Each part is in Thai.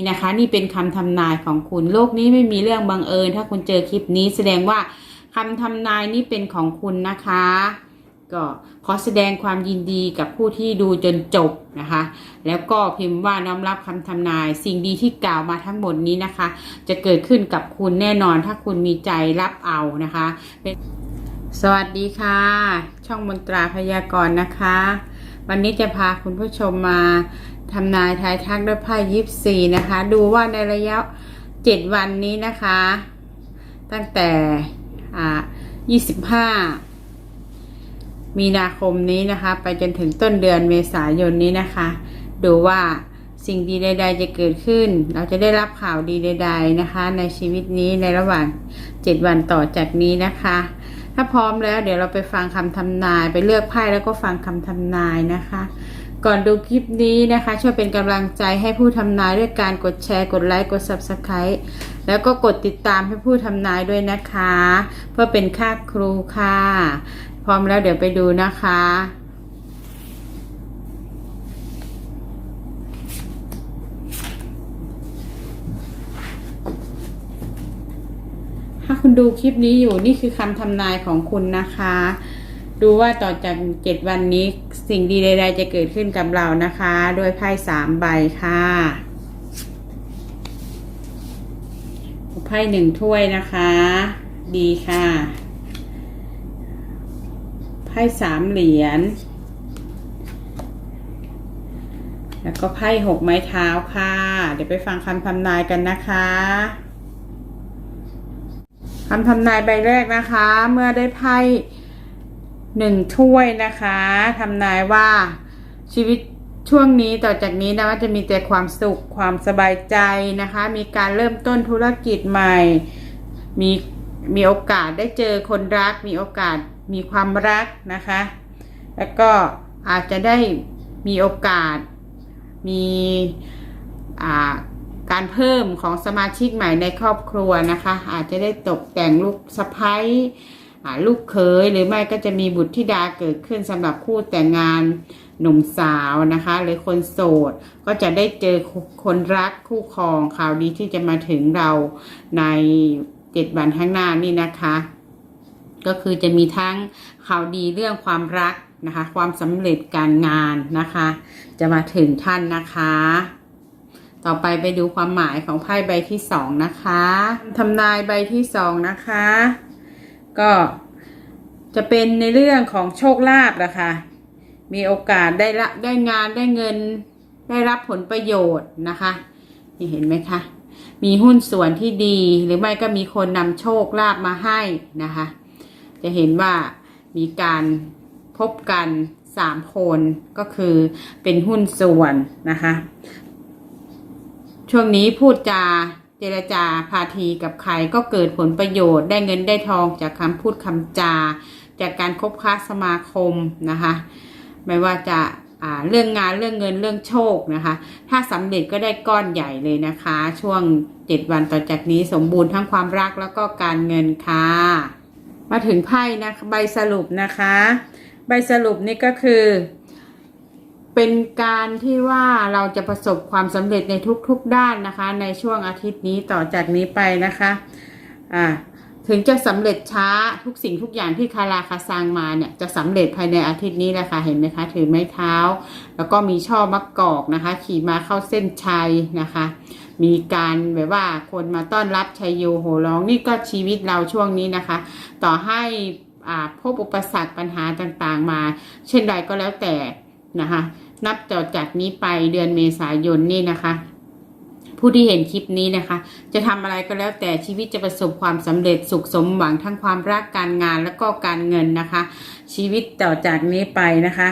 นี่นะคะ นี่เป็นคำทำนายของคุณโลกนี้ไม่มีเรื่องบังเอิญ ถ้าคุณเจอคลิปนี้แสดงว่าคำทำนายนี้เป็นของคุณนะคะ ก็ขอแสดงความยินดีกับผู้ที่ดูจนจบนะคะ แล้วก็พิมพ์ว่าน้อมรับคำทำนาย สิ่งดีที่กล่าวมาทั้งหมดนี้นะคะ จะเกิดขึ้นกับคุณแน่นอนถ้าคุณมีใจรับเอานะคะ เป็นสวัสดีค่ะ ช่องมนตราพยากรณ์นะคะ วันนี้จะพาคุณผู้ชมมาทำนายทายทักด้วยไพ่ยิปซีนะคะ ดูว่าในระยะเจ็ดวันนี้นะคะ ตั้งแต่อ่ายี่สิบห้ามีนาคมนี้นะคะ ไปจนถึงต้นเดือนเมษายนนี้นะคะ ดูว่าสิ่งดีใด ๆ จะเกิดขึ้น เราจะได้รับข่าวดีใด ๆนะคะ ในชีวิตนี้ในระหว่าง 7 วันต่อจากนี้นะคะ ถ้าพร้อมแล้วเดี๋ยวเราไปฟังคำทำนาย ไปเลือกไพ่แล้วก็ฟังคำทำนายนะคะ ก่อนดูคลิปนี้นะคะ ช่วยเป็นกำลังใจให้ผู้ทำนายด้วยการกดแชร์ กดไลค์ กด Subscribe แล้วก็กดติดตามให้ผู้ทำนายด้วยนะคะ เพื่อเป็นค่าครูค่ะ พร้อมแล้วเดี๋ยวไปดูนะคะ ถ้า คุณดูคลิปนี้อยู่นี่คือคำทำนายของคุณนะคะ ดูว่าต่อจากเจ็ดวันนี้สิ่งดีใด ๆ จะเกิดขึ้นกับเรานะคะด้วยไพ่สามใบค่ะไพ่หนึ่งถ้วยนะคะ ดีค่ะไพ่สามเหรียญแล้วก็ไพ่หกไม้เท้าค่ะ เดี๋ยวไปฟังคำทำนายกันนะคะ คำทำนายใบแรกนะคะ เมื่อได้ไพ่หนึ่งถ้วยนะคะทำนายว่าชีวิตช่วงนี้ต่อจากนี้นะว่าจะมีแต่ความสุขความสบายใจนะคะ มีการเริ่มต้นธุรกิจใหม่ มีมีโอกาสได้เจอคนรัก มีโอกาสมีความรักนะคะ แล้วก็อาจจะได้มีโอกาสมีอ่า การเพิ่มของสมาชิกใหม่ในครอบครัวนะคะ อาจจะได้ตกแต่งลูกสะพ้ยลูกเขยหรือไม่ก็จะมีบุตรธิดาเกิดขึ้นสำหรับคู่แต่งงานหนุ่มสาวนะคะ หรือคนโสดก็จะได้เจอคนรักคู่ครองข่าวดีที่จะมาถึงเราในเจ็ดวันข้างหน้านี่นะคะ ก็คือจะมีทั้งข่าวดีเรื่องความรักนะคะ ความสำเร็จการงานนะคะ จะมาถึงท่านนะคะ ต่อไปไปดูความหมายของไพ่ใบที่สองนะคะทำนายใบที่สองนะคะ ก็จะเป็นในเรื่องของโชคลาภนะคะ มีโอกาสได้ละได้งานได้เงินได้รับผลประโยชน์นะคะนี่เห็นไหมคะ มีหุ้นส่วนที่ดีหรือไม่ก็มีคนนำโชคลาภมาให้นะคะ จะเห็นว่ามีการพบกันสามคนก็คือเป็นหุ้นส่วนนะคะ ช่วงนี้พูดจาเจรจาพาทีกับใครก็เกิดผลประโยชน์ได้เงินได้ทองจากคำพูดคำจา จากการคบค้าสมาคมนะคะ ไม่ว่าจะาเรื่องงานเรื่องเงินเรื่องโชคนะคะ ถ้าสำเร็จก็ได้ก้อนใหญ่เลยนะคะ ช่วงเจ็ดวันต่อจากนี้สมบูรณ์ทั้งความรักแล้วก็การเงินค่ะ มาถึงไพ่นะใบสรุปนะคะ ใบสรุปนี่ก็คือ เป็นการที่ว่าเราจะประสบความสำเร็จในทุกๆด้านนะคะ ในช่วงอาทิตย์นี้ต่อจากนี้ไปนะคะอ่าถึงจะสำเร็จช้าทุกสิ่งทุกอย่างที่คาราคาซังมาเนี่ยจะสำเร็จภายในอาทิตย์นี้แหละค่ะเห็นไหมคะถือไม้เท้า แล้วก็มีช่อมะกอกนะคะ ขี่มาเข้าเส้นชัยนะคะ มีการแบบว่าคนมาต้อนรับชัยโยโหร้องนี่ก็ชีวิตเราช่วงนี้นะคะ ต่อให้อ่าพบอุปสรรคปัญหาต่างๆมา เช่นใดก็แล้วแต่นะคะ นับต่อจากนี้ไปเดือนเมษายนนี่นะคะ ผู้ที่เห็นคลิปนี้นะคะ จะทำอะไรก็แล้วแต่ชีวิตจะประสบความสำเร็จสุขสมหวังทั้งความรักการงานและก็การเงินนะคะ ชีวิตต่อจากนี้ไปนะคะ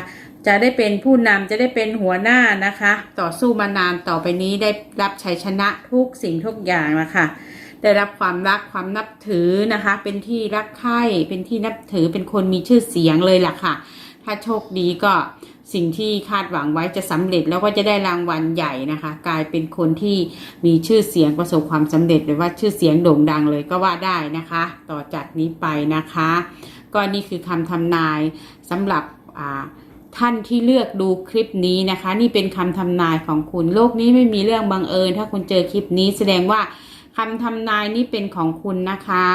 จะได้เป็นผู้นำจะได้เป็นหัวหน้านะคะ ต่อสู้มานานต่อไปนี้ได้รับชัยชนะทุกสิ่งทุกอย่างนะคะได้รับความรักความนับถือนะคะ เป็นที่รักใคร่เป็นที่นับถือเป็นคนมีชื่อเสียงเลยล่ะค่ะ ถ้าโชคดีก็สิ่งที่คาดหวังไว้จะสำเร็จแล้วก็จะได้รางวัลใหญ่นะคะ กลายเป็นคนที่มีชื่อเสียงประสบความสำเร็จหรือว่าชื่อเสียงโด่งดังเลยก็ว่าได้นะคะ ต่อจากนี้ไปนะคะ ก็นี่คือคำทำนายสำหรับอ่าท่านที่เลือกดูคลิปนี้นะคะ นี่เป็นคำทำนายของคุณโลกนี้ไม่มีเรื่องบังเอิญ ถ้าคุณเจอคลิปนี้แสดงว่าคำทำนายนี้เป็นของคุณนะคะ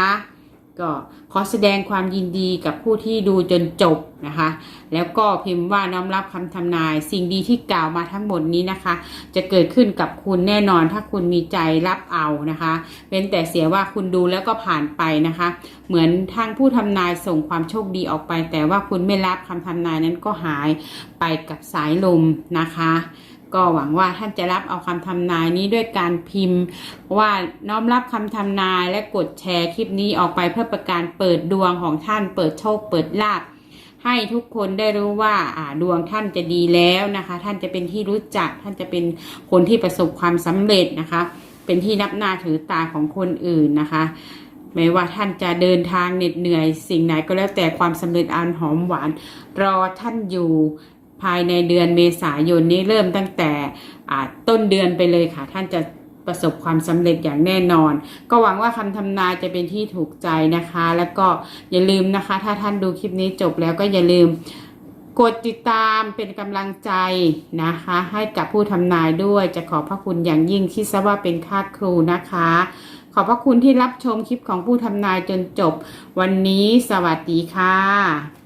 ก็ขอแสดงความยินดีกับผู้ที่ดูจนจบนะคะ แล้วก็พิมพ์ว่าน้อมรับคำทำนาย สิ่งดีที่กล่าวมาทั้งหมดนี้นะคะ จะเกิดขึ้นกับคุณแน่นอนถ้าคุณมีใจรับเอานะคะเป็นแต่เสียว่าคุณดูแล้วก็ผ่านไปนะคะ เหมือนทางผู้ทำนายส่งความโชคดีออกไป แต่ว่าคุณไม่รับคำทำนายนั้นก็หายไปกับสายลมนะคะ ก็หวังว่าท่านจะรับเอาคำทำนายนี้ด้วยการพิมพ์ ว่าน้อมรับคำทำนายและกดแชร์คลิปนี้ออกไปเพื่อประการเปิดดวงของท่านเปิดโชคเปิดลาภให้ทุกคนได้รู้ว่าอ่าดวงท่านจะดีแล้วนะคะ ท่านจะเป็นที่รู้จัก ท่านจะเป็นคนที่ประสบความสำเร็จนะคะ เป็นที่นับหน้าถือตาของคนอื่นนะคะไม่ว่าท่านจะเดินทางเหน็ดเหนื่อยสิ่งไหนก็แล้วแต่ความสำเร็จอันหอมหวานรอท่านอยู่ ภายในเดือนเมษายนนี้เริ่มตั้งแต่ต้นเดือนไปเลยค่ะ ท่านจะประสบความสำเร็จอย่างแน่นอน ก็หวังว่าคำทำนายจะเป็นที่ถูกใจนะคะ แล้วก็อย่าลืมนะคะ ถ้าท่านดูคลิปนี้จบแล้วก็อย่าลืมกดติดตามเป็นกำลังใจนะคะ ให้กับผู้ทำนายด้วยจะขอพระคุณอย่างยิ่งคิดซะว่าเป็นค่าครูนะคะ ขอบพระคุณที่รับชมคลิปของผู้ทำนายจนจบ วันนี้สวัสดีค่ะ